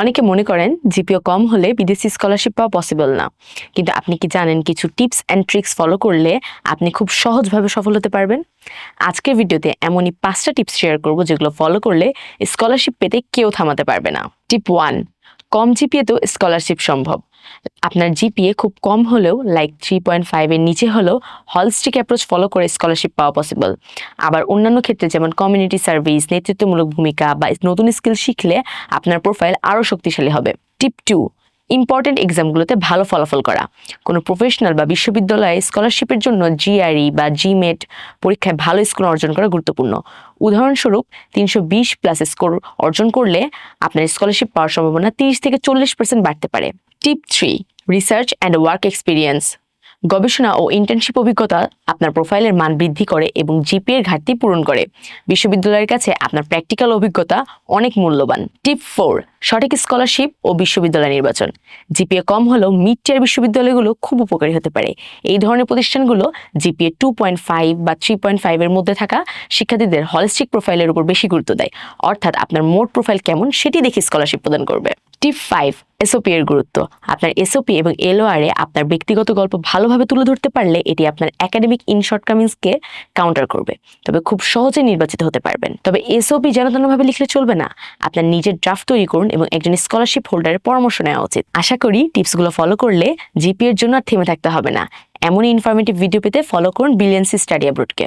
অনেকে মনে করেন জিপিও কম হলে বিদেশি স্কলারশিপ পাওয়া পসিবল না। কিন্তু আপনি কি জানেন কিছু টিপস অ্যান্ড ট্রিক্স ফলো করলে আপনি খুব সহজভাবে সফল হতে পারবেন? আজকের ভিডিওতে এমনই পাঁচটা টিপস শেয়ার করব যেগুলো ফলো করলে স্কলারশিপ পেতে কেউ থামাতে পারবে না। টিপ ওয়ান কম জিপিএতেও স্কলারশিপ সম্ভব। আপনার জিপিএ খুব কম হলেও লাইক থ্রি পয়েন্ট ফাইভের নিচে হলেও হলস্টিক অ্যাপ্রোচ ফলো করে স্কলারশিপ পাওয়া পসিবল আবার অন্যান্য ক্ষেত্রে যেমন কমিউনিটি সার্ভিস নেতৃত্বমূলক ভূমিকা বা নতুন স্কিল শিখলে আপনার প্রোফাইল আরও শক্তিশালী হবে। টিপ টু ইম্পর্টেন্ট এক্সামগুলোতে ভালো ফলাফল করা। কোনো প্রফেশনাল বা বিশ্ববিদ্যালয়ে স্কলারশিপের জন্য জিআরই বা জিমেট পরীক্ষায় ভালো স্কোর অর্জন করা গুরুত্বপূর্ণ। উদাহরণস্বরূপ, তিনশো বিশ প্লাস স্কোর অর্জন করলে আপনার স্কলারশিপ পাওয়ার সম্ভাবনা তিরিশ থেকে চল্লিশ পার্সেন্ট বাড়তে পারে। Tip three research and work experience গবেষণা ও ইন্টার্নশিপ অভিজ্ঞতা আপনার প্রোফাইলের মান বৃদ্ধি করে এবং জিপিএর ঘাটতি পূরণ করে। বিশ্ববিদ্যালয়ের কাছে আপনার প্র্যাকটিক্যাল অভিজ্ঞতা অনেক মূল্যবান। টিপ ফোর, সঠিক স্কলারশিপ ও বিশ্ববিদ্যালয় নির্বাচন। জিপিএ কম হলেও মিড টিয়ার বিশ্ববিদ্যালয়গুলো খুব উপকারী হতে পারে। এই ধরনের প্রতিষ্ঠানগুলো জিপিএ টু পয়েন্ট ফাইভ বা থ্রি পয়েন্ট ফাইভের মধ্যে থাকা শিক্ষার্থীদের হলিস্টিক প্রোফাইলের উপর বেশি গুরুত্ব দেয়। অর্থাৎ আপনার মোট প্রোফাইল কেমন সেটি দেখে স্কলারশিপ প্রদান করবে। টিপ ফাইভ এসওপি এর গুরুত্ব। আপনার এসওপি এবং এলওআর এ আপনার ব্যক্তিগত গল্প ভালোভাবে তুলে ধরতে পারলে এটি আপনার একাডেমিক ইন শর্টকামিংসকে কাউন্টার করবে। তবে খুব সহজে নির্বাচিত হতে পারবেন। তবে এসওপি যেন লিখলে চলবে না। আপনার নিজের ড্রাফট তৈরি করুন এবং একজন স্কলারশিপ হোল্ডারের পরামর্শ নেওয়া উচিত। আশা করি টিপসগুলো ফলো করলে জিপি এর জন্য আর থেমে থাকতে হবে না। এমনই ইনফরমেটিভ ভিডিও পেতে ফলো করুন বিলিয়ন্সি স্টাডি অ্যাব্রুডকে